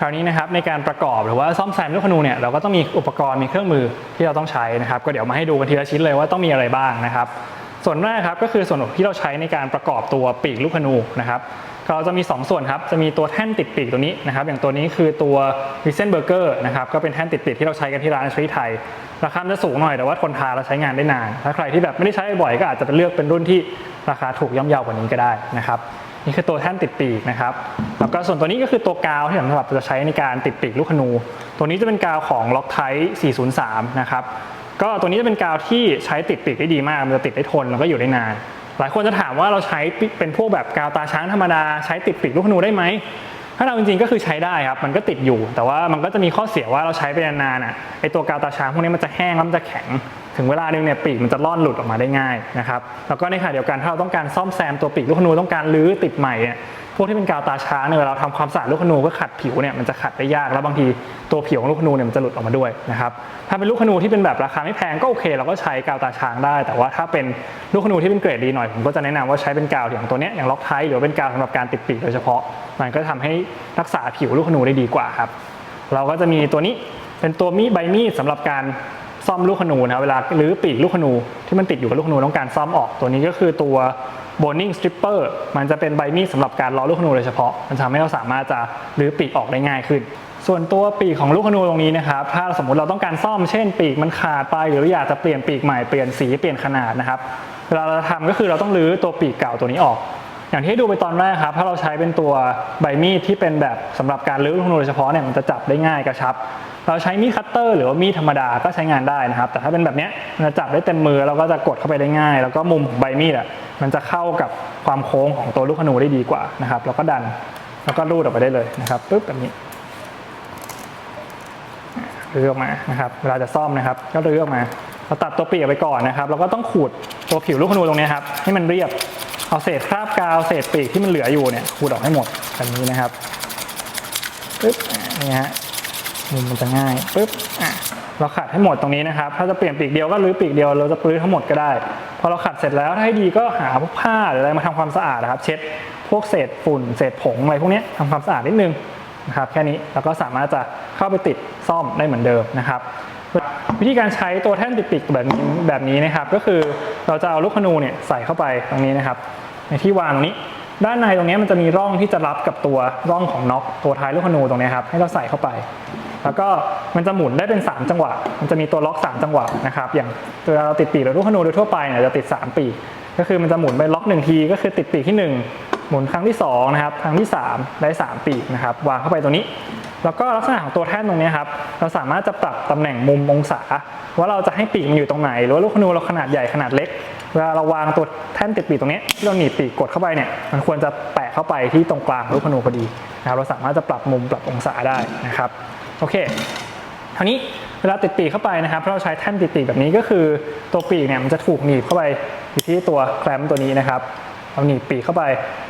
คราวนี้นะครับในการประกอบหรือว่าซ่อมแซมลูกธนูเนี่ยเราก็ต้องมีอุปกรณ์มีเครื่องมือที่เราต้องใช้นะครับ ก็เดี๋ยวมาให้ดูกันทีละชิ้นเลยว่าต้องมีอะไรบ้างนะครับ ส่วนแรกครับก็คือส่วนที่เราใช้ในการประกอบตัวปีกลูกธนูนะครับเราจะมี 2 ส่วนครับ จะมีตัวแท่นติดปีกตัวนี้นะครับ อย่างตัวนี้คือตัววิเซนเบอร์เกอร์นะครับ ก็เป็นแท่นติดปีกที่เราใช้กันที่ร้านชริไทย ราคาจะสูงหน่อยแต่ว่าทนทานและใช้งานได้นาน ถ้าใครที่แบบไม่ได้ใช้บ่อยก็อาจจะเป็นเลือกเป็นรุ่นที่ราคาถูกย่อมเยาวกว่านี้ก็ได้นะครับ นี่คือตัวแท่นติดปีกนะครับ แล้วก็ส่วนตัวนี้ก็คือตัวกาวที่สำหรับจะใช้ในการติดปีกลูกขนู ตัวนี้จะเป็นกาวของล็อกไท403 นะครับ ก็ตัวนี้จะเป็นกาวที่ใช้ติดปีกได้ดีมาก มันจะติดได้ทนแล้วก็อยู่ได้นาน หลายคนจะถามว่าเราใช้เป็นพวกแบบกาวตาช้างธรรมดาใช้ติดปีกลูกขนูได้ไหม ถ้าเราจริงๆก็คือใช้ได้ครับ มันก็ติดอยู่ แต่ว่ามันก็จะมีข้อเสียว่าเราใช้ไปนานๆอะ ไอตัวกาวตาช้างพวกนี้มันจะแห้งแล้วมันจะแข็ง ถึงเวลาหนึ่งเนี่ยปีกมันจะล่อนหลุดออกมาได้ง่ายนะครับแล้วก็ในขณะเดียวกันถ้าเราต้องการซ่อมแซมตัวปีกลูกขนูต้องการรื้อติดใหม่เนี่ยพวกที่เป็นกาวตาช้างเนี่ยเราทำความสะอาดลูกขนูก็ขัดผิวเนี่ยมันจะขัดได้ยากแล้วบางทีตัวผิวของลูกขนูเนี่ยมันจะหลุดออกมาด้วยนะครับถ้าเป็นลูกขนูที่เป็นแบบราคาไม่แพงก็โอเค เราก็ใช้กาวตาช้างได้ แต่ว่าถ้าเป็นลูกขนูที่เป็นเกรดดีหน่อยผมก็จะแนะนำว่าใช้เป็นกาวอย่างตัวเนี้ยอย่างล็อกไทหรือเป็นกาวสำหรับการติดปีกโดยเฉพาะ มันก็ทำให้รักษาผิวลูกขนูได้ดีกว่าครับเราก็จะมีตัวนี้เป็นตัวมีดใบมีดสำหรับการ ซ่อมลูกขนูนะเวลาหรือปีกลูกขนูที่มันติดอยู่กับลูกขนูต้องการซ่อมออกตัวนี้ก็คือตัว boning stripper มันจะเป็นใบมีดสำหรับการล้อลูกขนูโดยเฉพาะ มันทำให้เราสามารถจะหรือปีกออกได้ง่ายขึ้น ส่วนตัวปีกของลูกขนูตรงนี้นะครับถ้าสมมติเราต้องการซ่อมเช่น ปีกมันขาดไปหรืออยากจะเปลี่ยนปีกใหม่เปลี่ยนสีเปลี่ยนขนาดนะครับเวลาเราทำก็คือเราต้องรื้อตัวปีกเก่าตัวนี้ออกอย่างที่ดูไปตอนแรกครับ ถ้าเราใช้เป็นตัวใบมีดที่เป็นแบบสำหรับการรื้อลูกธนูโดยเฉพาะเนี่ยมันจะจับได้ง่ายกระชับ เราใช้มีดคัตเตอร์หรือว่ามีดธรรมดาก็ใช้งานได้นะครับ แต่ถ้าเป็นแบบนี้มันจะจับได้เต็มมือเราก็จะกดเข้าไปได้ง่าย แล้วก็มุมของใบมีดอะมันจะเข้ากับความโค้งของตัวลูกธนูได้ดีกว่านะครับแล้วก็ดันแล้วก็รูดออกไปได้เลยนะครับปึ๊บแบบนี้รื้อออกมานะครับเวลาจะซ่อมนะครับ ก็รื้อออกมาเราตัดตัวเปีกออกไปก่อนนะครับแล้วก็ต้องขูดตัวผิวลูกธนูตรงนี้ครับให้มันเรียบเอาเศษคราบกาวเศษปีกที่มันเหลืออยู่เนี่ยขูดออกให้หมดแบบนี้นะครับปึ๊บนี่ฮะ มุมมันจะง่ายปึ๊บอะเราขัดให้หมดตรงนี้นะครับ ถ้าจะเปลี่ยนปีกเดียวก็รื้อปีกเดียว เราจะรื้อทั้งหมดก็ได้ พอเราขัดเสร็จแล้วถ้าให้ดีก็หาพวกผ้าหรืออะไรมาทำความสะอาดนะครับ เช็ดพวกเศษฝุ่น เศษผงอะไรพวกนี้ยทำความสะอาดนิดนึงนะครับแค่นี้เราก็สามารถจะเข้าไปติดซ่อมได้เหมือนเดิมนะครับ วิธีการใช้ตัวแท่นติดปีกแบบนี้แบบนี้นะครับ ก็คือเราจะเอาลูกขนูเนี่ยใส่เข้าไปตรงนี้นะครับ ในที่วางตรงนี้ ด้านในตรงนี้มันจะมีร่องที่จะรับกับตัวร่องของน็อกตัวท้ายลูกขนูตรงนี้ครับให้เราใส่เข้าไป แล้วก็มันจะหมุนได้เป็น 3 จังหวะ มันจะมีตัวล็อก 3 จังหวะนะครับอย่างเวลาเราติดปีกหรือลูกขนูโดยทั่วไปเนี่ยจะติด 3 ปีกก็คือมันจะหมุนไปล็อกหนึ่งทีก็คือติดปีกที่ 1 หมุนครั้งที่2นะครับครั้งที่ 3 ได้ 3 ปีกนะครับวางเข้าไปตรงนี้ แล้วก็ลักษณะของตัวแท่นตรงนี้ครับเราสามารถจะปรับตำแหน่งมุมองศา ว่าเราจะให้ปีกมันอยู่ตรงไหน หรือว่าลูกขนูเราขนาดใหญ่ขนาดเล็กเวลาเราวางตัวแท่นติดปีกตรงนี้ที่เราหนีบปีกกดเข้าไปเนี่ยมันควรจะแปะเข้าไปที่ตรงกลางลูกขนูพอดีนะครับเราสามารถจะปรับมุมปรับองศาได้นะครับ โอเคคราวนี้เวลาติดปีกเข้าไปนะครับถ้าเราใช้แท่นติดปีกแบบนี้ก็คือตัวปีกเนี่ยมันจะถูกหนีบเข้าไปอยู่ที่ตัวแคลมตัวนี้นะครับเราหนีบปีกเข้าไป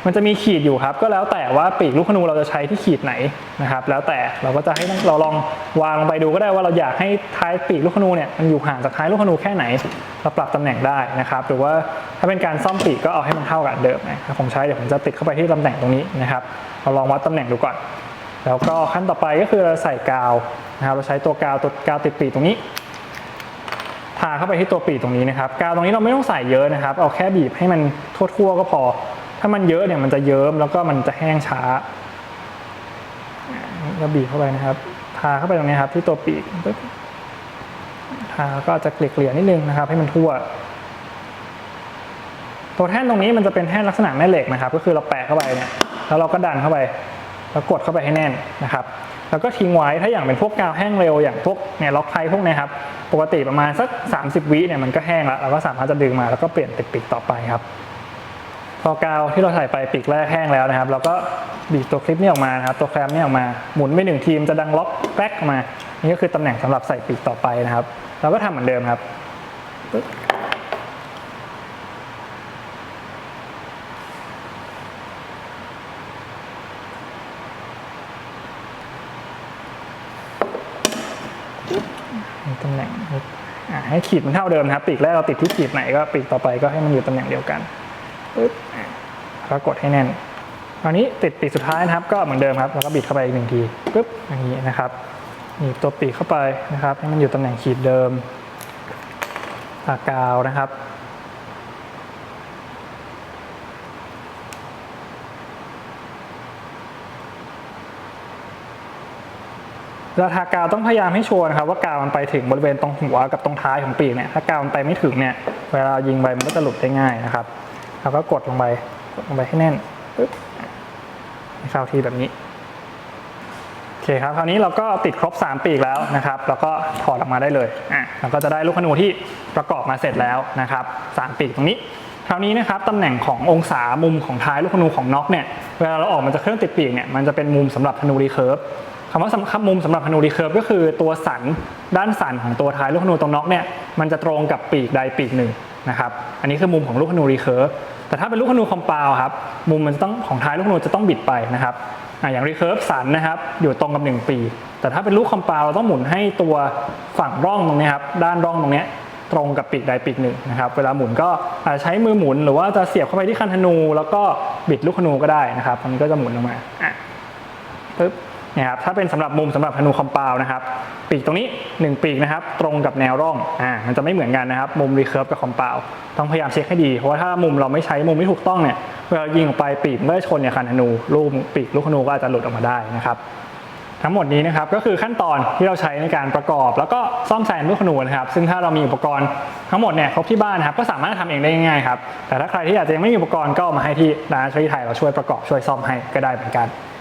มันจะมีขีดอยู่ครับ ก็แล้วแต่ว่าปีกลูกขนูเราจะใช้ที่ขีดไหนนะครับ แล้วแต่เราก็จะให้เราลองวางลงไปดูก็ได้ว่าเราอยากให้ท้ายปีกลูกขนูเนี่ยมันอยู่ห่างจากท้ายลูกขนูแค่ไหน เราปรับตำแหน่งได้นะครับ หรือว่าถ้าเป็นการซ่อมปีกก็เอาให้มันเท่ากับเดิมนะครับผมใช้เดี๋ยวผมจะติดเข้าไปที่ตำแหน่งตรงนี้นะครับ เราลองวัดตำแหน่งดูก่อน แล้วก็ขั้นต่อไปก็คือเราใส่กาวนะครับเราใช้ตัวกาวตัวกาวติดปีกตรงนี้ทาเข้าไปที่ตัวปีกตรงนี้นะครับกาวตรงนี้เราไม่ต้องใส่เยอะนะครับ เอาแค่บีบให้มันทั่วๆก็พอ ถ้ามันเยอะเนี่ยมันจะเยิ้มแล้วก็มันจะแห้งช้าก็บีบเข้าไปนะครับ ทาเข้าไปตรงนี้ครับที่ตัวปีกทาก็จะเกลี่ยๆนิดนึงนะครับ ให้มันทั่ว ตัวแท่นตรงนี้มันจะเป็นแท่นลักษณะแม่เหล็กนะครับ ก็คือเราแปะเข้าไปเนี่ยแล้วเราก็ดันเข้าไป แล้วกดเข้าไปให้แน่นนะครับ แล้วก็ทิ้งไว้ถ้าอย่างเป็นพวกกาวแห้งเร็วอย่างพวกเนี่ยล็อกไทพวกนี้ครับปกติประมาณสัก 30 วิเนี่ยมันก็แห้งแล้วเราก็สามารถจะดึงมาแล้วก็เปลี่ยนติดปีกต่อไปครับ พอกาวที่เราใส่ไปปีกแรกแห้งแล้วนะครับ เราก็บีบตัวคลิปนี้ออกมานะครับตัวแคลมนี้ออกมาหมุนไปหนึ่งทีมจะดังล็อกแป๊กออกมา นี่ก็คือตำแหน่งสำหรับใส่ปีกต่อไปนะครับ เราก็ทำเหมือนเดิมครับ ตำแหน่งให้ขีดมันเท่าเดิมนะครับปีกแรกเราติดที่ขีดไหนก็ปีกต่อไปก็ให้มันอยู่ตำแหน่งเดียวกันปึ๊บแล้วกดให้แน่นคราวนี้ติดปีกสุดท้ายนะครับ ก็เหมือนเดิมครับแล้วก็บิดเข้าไปอีกหนึ่งทีปึ๊บอย่างนี้นะครับหนีบตัวปีกเข้าไปนะครับ ให้มันอยู่ตำแหน่งขีดเดิมปากาวนะครับ เวลาทากาวต้องพยายามให้ชัวร์นะครับว่ากาวมันไปถึงบริเวณตรงหัวกับตรงท้ายของปีกเนี่ยถ้ากาวมันไปไม่ถึงเนี่ยเวลายิงไปมันก็จะหลุดได้ง่ายนะครับแล้วก็กดลงไปกดลงไปให้แน่นปึ๊บให้เข้าที่แบบนี้โอเคครับคราวนี้เราก็ติดครบ 3 ปีกแล้วนะครับแล้วก็ถอดออกมาได้เลยอะเราก็จะได้ลูกขนูที่ประกอบมาเสร็จแล้วนะครับสามปีกตรงนี้คราวนี้นะครับตำแหน่งขององศามุมของท้ายลูกธนูของน็อกเนี่ยเวลาเราออกมาจากเครื่องติดปีกเนี่ยมันจะเป็นมุมสำหรับธนูรีเคิร์ฟำว่าสำคัญมุมสำหรับธนูรีเคิร์ฟก็คือตัวสันด้านสันของตัวท้ายลูกธนูตรงน็อกเนี่ยมันจะตรงกับปีกใดปีกหนึ่งนะครับอันนี้คือมุมของลูกธนูรีเคิร์ฟแต่ถ้าเป็นลูกธนูคอมเปลครับมุมมันจะต้องของท้ายลูกธนูจะต้องบิดไปนะครับอย่างรีเคิร์ฟสันนะครับอยู่ตรงกับหนึ่งปี แต่ถ้าเป็นลูกคอมเปลเราต้องหมุนให้ตัวฝั่งร่องตรงนี้ครับด้านร่องตรงนี้ตรงกับปีกใดปีกหนึ่งนะครับเวลาหมุนก็อาจจะใช้มือหมุนหรือว่าจะเสียบเข้าไปที่คันธนู แล้วก็บิดลูกธนูก็ได้นะครับอันก็จะหมุนออกมาปึ๊บ นี่ยครับถ้าเป็นสำหรับมุมสำหรับธนูคอมเปลนะครับปีกตรงนี้ 1 ปีกนะครับตรงกับแนวร่องอ่ามันจะไม่เหมือนกันนะครับมุมรีเคิร์ฟกับคอมเปลต้องพยายามเช็คให้ดี เพราะว่าถ้ามุมเราไม่ใช้มุมไม่ถูกต้องเนี่ยเวลายิงออกไปปีกมันก็จะชนเนี่ยคันธนูลูกปีกลูกธนูก็อาจจะหลุดออกมาได้นะครับทั้งหมดนี้นะครับก็คือขั้นตอนที่เราใช้ในการประกอบ แล้วก็ซ่อมแซมลูกขนูนะครับซึ่งถ้าเรามีอุปกรณ์ทั้งหมดเนี่ยครบที่บ้านนครับก็สามารถทำเองได้ง่ายๆครับแต่ถ้าใครที่อาจจะยังไม่มีอุปกรณ์ก็ามาให้ที่ร้านช่วยไทยเราช่วยประกอบช่วยซ่อมให้ก็ได้เหมือนกัน